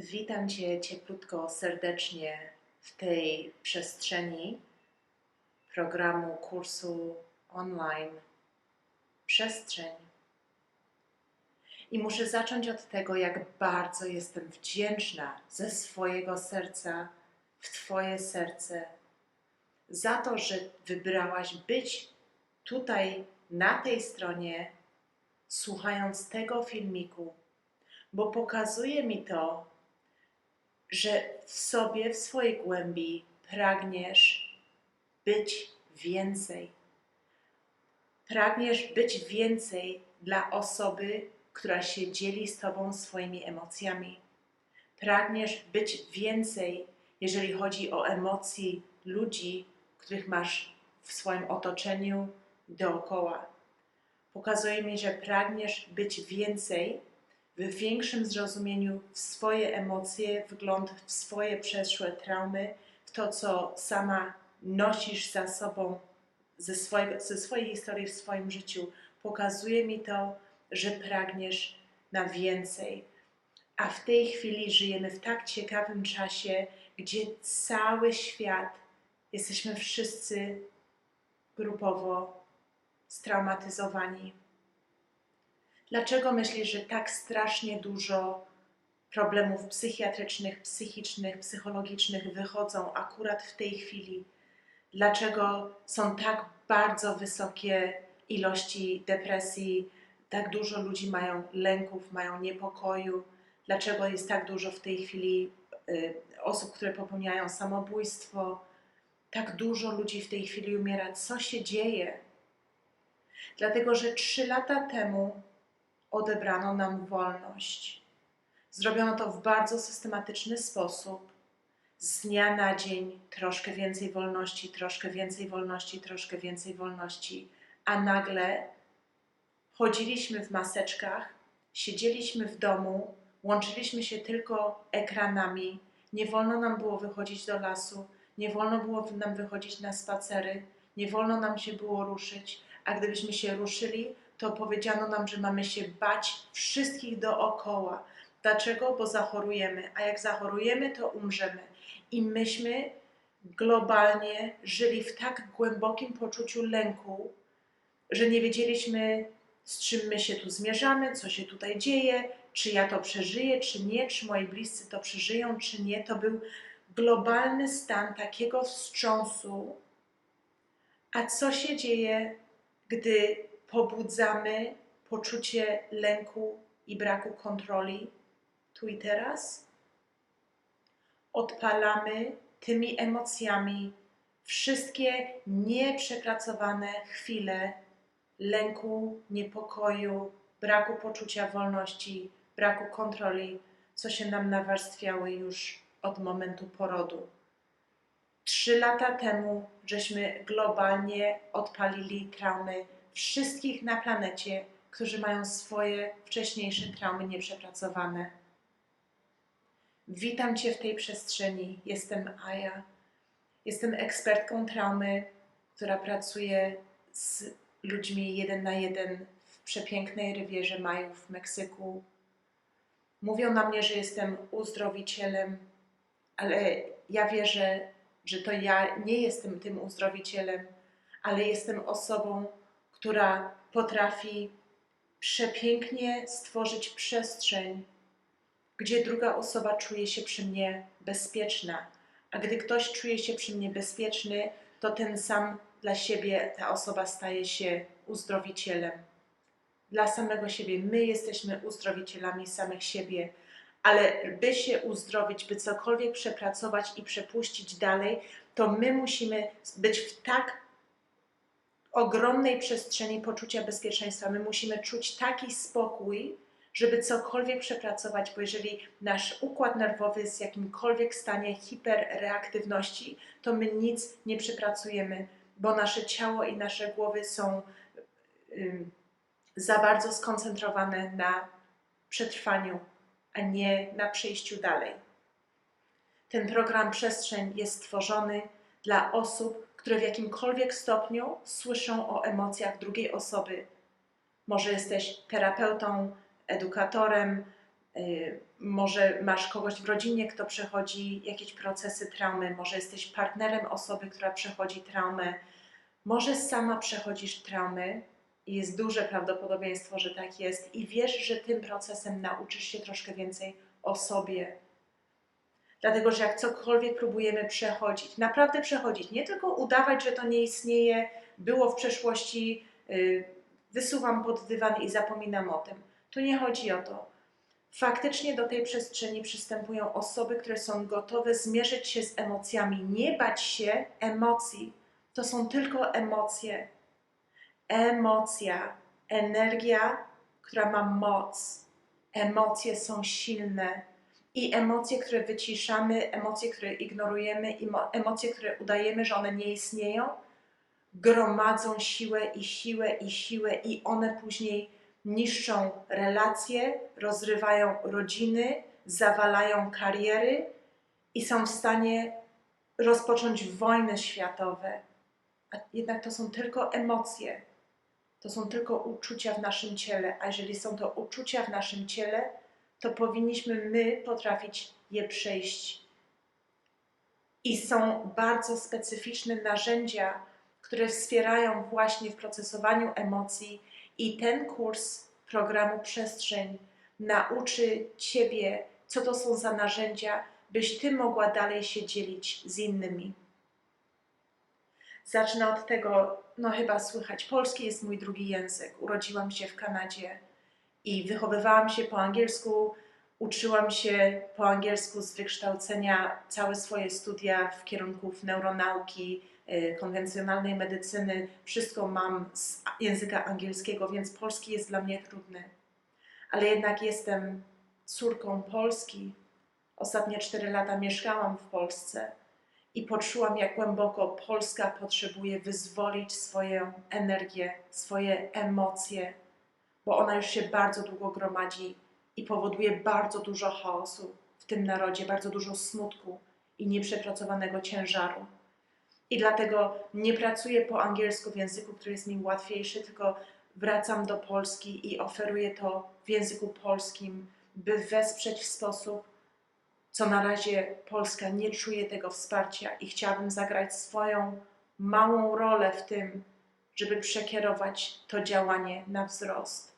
Witam Cię cieplutko, serdecznie w tej przestrzeni programu kursu online Przestrzeń. I muszę zacząć od tego, jak bardzo jestem wdzięczna ze swojego serca w Twoje serce za to, że wybrałaś być tutaj na tej stronie, słuchając tego filmiku, bo pokazuje mi to, że w sobie, w swojej głębi pragniesz być więcej. Pragniesz być więcej dla osoby, która się dzieli z Tobą swoimi emocjami. Pragniesz być więcej, jeżeli chodzi o emocji ludzi, których masz w swoim otoczeniu dookoła. Pokazuje mi, że pragniesz być więcej w większym zrozumieniu w swoje emocje, wgląd w swoje przeszłe traumy, w to, co sama nosisz za sobą ze, swojego, ze swojej historii w swoim życiu. Pokazuje mi to, że pragniesz na więcej. A w tej chwili żyjemy w tak ciekawym czasie, gdzie cały świat, jesteśmy wszyscy grupowo straumatyzowani. Dlaczego myślisz, że tak strasznie dużo problemów psychiatrycznych, psychicznych, psychologicznych wychodzą akurat w tej chwili? Dlaczego są tak bardzo wysokie ilości depresji, tak dużo ludzi mają lęków, mają niepokoju? Dlaczego jest tak dużo w tej chwili y, osób, które popełniają samobójstwo? Tak dużo ludzi w tej chwili umiera. Co się dzieje? Dlatego, że trzy lata temu odebrano nam wolność. Zrobiono to w bardzo systematyczny sposób. Z dnia na dzień troszkę więcej wolności, troszkę więcej wolności, troszkę więcej wolności, a nagle chodziliśmy w maseczkach, siedzieliśmy w domu, łączyliśmy się tylko ekranami, nie wolno nam było wychodzić do lasu, nie wolno było nam wychodzić na spacery, nie wolno nam się było ruszyć, a gdybyśmy się ruszyli, to powiedziano nam, że mamy się bać wszystkich dookoła. Dlaczego? Bo zachorujemy, a jak zachorujemy, to umrzemy. I myśmy globalnie żyli w tak głębokim poczuciu lęku, że nie wiedzieliśmy, z czym my się tu zmierzamy, co się tutaj dzieje, czy ja to przeżyję, czy nie, czy moi bliscy to przeżyją, czy nie. To był globalny stan takiego wstrząsu. A co się dzieje, gdy pobudzamy poczucie lęku i braku kontroli tu i teraz? Odpalamy tymi emocjami wszystkie nieprzepracowane chwile lęku, niepokoju, braku poczucia wolności, braku kontroli, co się nam nawarstwiały już od momentu porodu. Trzy lata temu żeśmy globalnie odpalili traumy wszystkich na planecie, którzy mają swoje wcześniejsze traumy nieprzepracowane. Witam Cię w tej przestrzeni. Jestem Aja. Jestem ekspertką traumy, która pracuje z ludźmi jeden na jeden w przepięknej rywierze Majów w Meksyku. Mówią na mnie, że jestem uzdrowicielem, ale ja wierzę, że to ja nie jestem tym uzdrowicielem, ale jestem osobą, która potrafi przepięknie stworzyć przestrzeń, gdzie druga osoba czuje się przy mnie bezpieczna. A gdy ktoś czuje się przy mnie bezpieczny, to ten sam dla siebie ta osoba staje się uzdrowicielem. Dla samego siebie. My jesteśmy uzdrowicielami samych siebie, ale by się uzdrowić, by cokolwiek przepracować i przepuścić dalej, to my musimy być w tak ogromnej przestrzeni poczucia bezpieczeństwa. My musimy czuć taki spokój, żeby cokolwiek przepracować, bo jeżeli nasz układ nerwowy jest w jakimkolwiek stanie hiperreaktywności, to my nic nie przepracujemy, bo nasze ciało i nasze głowy są za bardzo skoncentrowane na przetrwaniu, a nie na przejściu dalej. Ten program Przestrzeń jest stworzony dla osób, które w jakimkolwiek stopniu słyszą o emocjach drugiej osoby. Może jesteś terapeutą, edukatorem, yy, może masz kogoś w rodzinie, kto przechodzi jakieś procesy traumy, może jesteś partnerem osoby, która przechodzi traumę, może sama przechodzisz traumy i jest duże prawdopodobieństwo, że tak jest, i wiesz, że tym procesem nauczysz się troszkę więcej o sobie. Dlatego, że jak cokolwiek próbujemy przechodzić, naprawdę przechodzić, nie tylko udawać, że to nie istnieje, było w przeszłości, yy, wysuwam pod dywan i zapominam o tym. Tu nie chodzi o to. Faktycznie do tej przestrzeni przystępują osoby, które są gotowe zmierzyć się z emocjami, nie bać się emocji. To są tylko emocje. Emocja, energia, która ma moc. Emocje są silne i emocje, które wyciszamy, emocje, które ignorujemy, emocje, które udajemy, że one nie istnieją, gromadzą siłę i siłę i siłę, i one później niszczą relacje, rozrywają rodziny, zawalają kariery i są w stanie rozpocząć wojny światowe. A jednak to są tylko emocje, to są tylko uczucia w naszym ciele, a jeżeli są to uczucia w naszym ciele, to powinniśmy my potrafić je przejść. I są bardzo specyficzne narzędzia, które wspierają właśnie w procesowaniu emocji, i ten kurs programu Przestrzeń nauczy Ciebie, co to są za narzędzia, byś Ty mogła dalej się dzielić z innymi. Zacznę od tego, no chyba słychać, polski jest mój drugi język. Urodziłam się w Kanadzie i wychowywałam się po angielsku, uczyłam się po angielsku z wykształcenia całe swoje studia w kierunku neuronauki, y, konwencjonalnej medycyny. Wszystko mam z języka angielskiego, więc polski jest dla mnie trudny. Ale jednak jestem córką Polski. Ostatnie cztery lata mieszkałam w Polsce i poczułam, jak głęboko Polska potrzebuje wyzwolić swoją energię, swoje emocje, bo ona już się bardzo długo gromadzi i powoduje bardzo dużo chaosu w tym narodzie, bardzo dużo smutku i nieprzepracowanego ciężaru. I dlatego nie pracuję po angielsku w języku, który jest mi łatwiejszy, tylko wracam do Polski i oferuję to w języku polskim, by wesprzeć w sposób, co na razie Polska nie czuje tego wsparcia i chciałabym zagrać swoją małą rolę w tym, żeby przekierować to działanie na wzrost.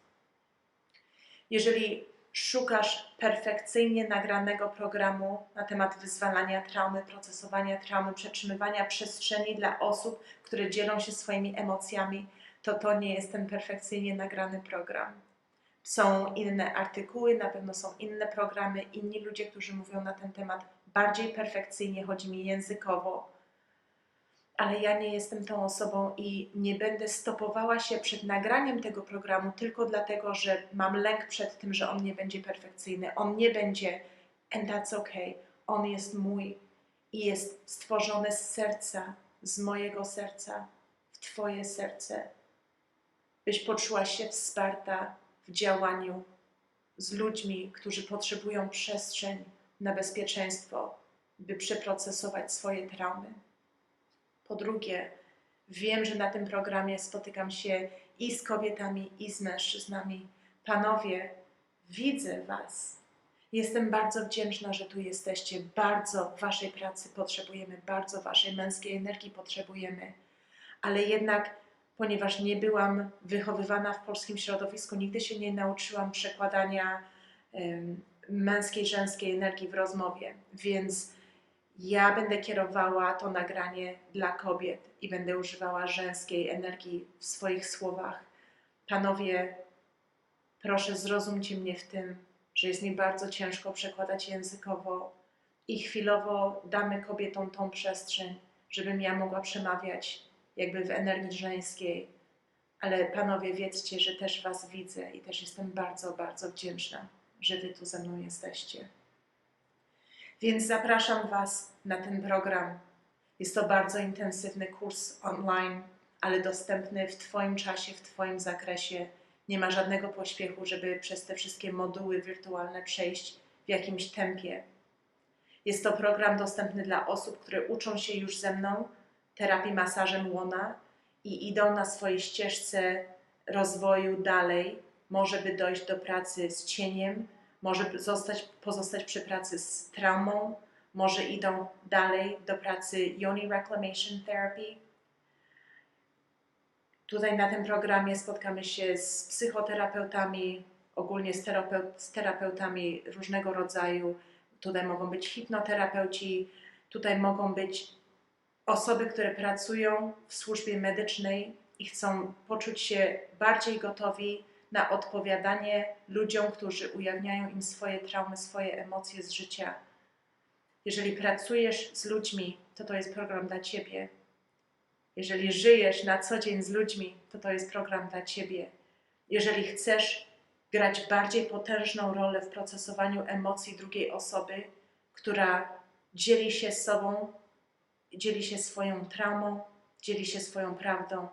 Jeżeli szukasz perfekcyjnie nagranego programu na temat wyzwalania traumy, procesowania traumy, przetrzymywania przestrzeni dla osób, które dzielą się swoimi emocjami, to to nie jest ten perfekcyjnie nagrany program. Są inne artykuły, na pewno są inne programy, inni ludzie, którzy mówią na ten temat bardziej perfekcyjnie, chodzi mi językowo, ale ja nie jestem tą osobą i nie będę stopowała się przed nagraniem tego programu tylko dlatego, że mam lęk przed tym, że on nie będzie perfekcyjny. On nie będzie, and that's okay. On jest mój i jest stworzony z serca, z mojego serca, w Twoje serce, byś poczuła się wsparta w działaniu z ludźmi, którzy potrzebują przestrzeń na bezpieczeństwo, by przeprocesować swoje traumy. Po drugie, wiem, że na tym programie spotykam się i z kobietami, i z mężczyznami. Panowie, widzę Was. Jestem bardzo wdzięczna, że tu jesteście. Bardzo Waszej pracy potrzebujemy, bardzo Waszej męskiej energii potrzebujemy. Ale jednak, ponieważ nie byłam wychowywana w polskim środowisku, nigdy się nie nauczyłam przekładania męskiej, żeńskiej energii w rozmowie, więc ja będę kierowała to nagranie dla kobiet i będę używała żeńskiej energii w swoich słowach. Panowie, proszę zrozumcie mnie w tym, że jest mi bardzo ciężko przekładać językowo i chwilowo damy kobietom tą przestrzeń, żebym ja mogła przemawiać jakby w energii żeńskiej. Ale panowie, wiedzcie, że też was widzę i też jestem bardzo, bardzo wdzięczna, że wy tu ze mną jesteście. Więc zapraszam Was na ten program. Jest to bardzo intensywny kurs online, ale dostępny w Twoim czasie, w Twoim zakresie. Nie ma żadnego pośpiechu, żeby przez te wszystkie moduły wirtualne przejść w jakimś tempie. Jest to program dostępny dla osób, które uczą się już ze mną terapii masażem łona i idą na swojej ścieżce rozwoju dalej, może by dojść do pracy z cieniem, może zostać, pozostać przy pracy z traumą, może idą dalej do pracy Yoni Reclamation Therapy. Tutaj na tym programie spotkamy się z psychoterapeutami, ogólnie z, terapeut, z terapeutami różnego rodzaju. Tutaj mogą być hipnoterapeuci, tutaj mogą być osoby, które pracują w służbie medycznej i chcą poczuć się bardziej gotowi na odpowiadanie ludziom, którzy ujawniają im swoje traumy, swoje emocje z życia. Jeżeli pracujesz z ludźmi, to to jest program dla ciebie. Jeżeli żyjesz na co dzień z ludźmi, to to jest program dla ciebie. Jeżeli chcesz grać bardziej potężną rolę w procesowaniu emocji drugiej osoby, która dzieli się z sobą, dzieli się swoją traumą, dzieli się swoją prawdą.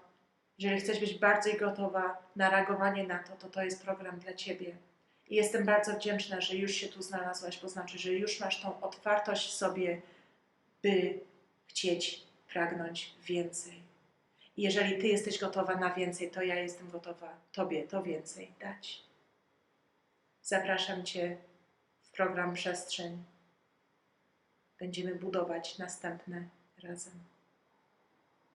Jeżeli chcesz być bardziej gotowa na reagowanie na to, to to jest program dla Ciebie. I jestem bardzo wdzięczna, że już się tu znalazłaś, bo znaczy, że już masz tą otwartość w sobie, by chcieć pragnąć więcej. I jeżeli Ty jesteś gotowa na więcej, to ja jestem gotowa Tobie to więcej dać. Zapraszam Cię w program Przestrzeń. Będziemy budować następne razem.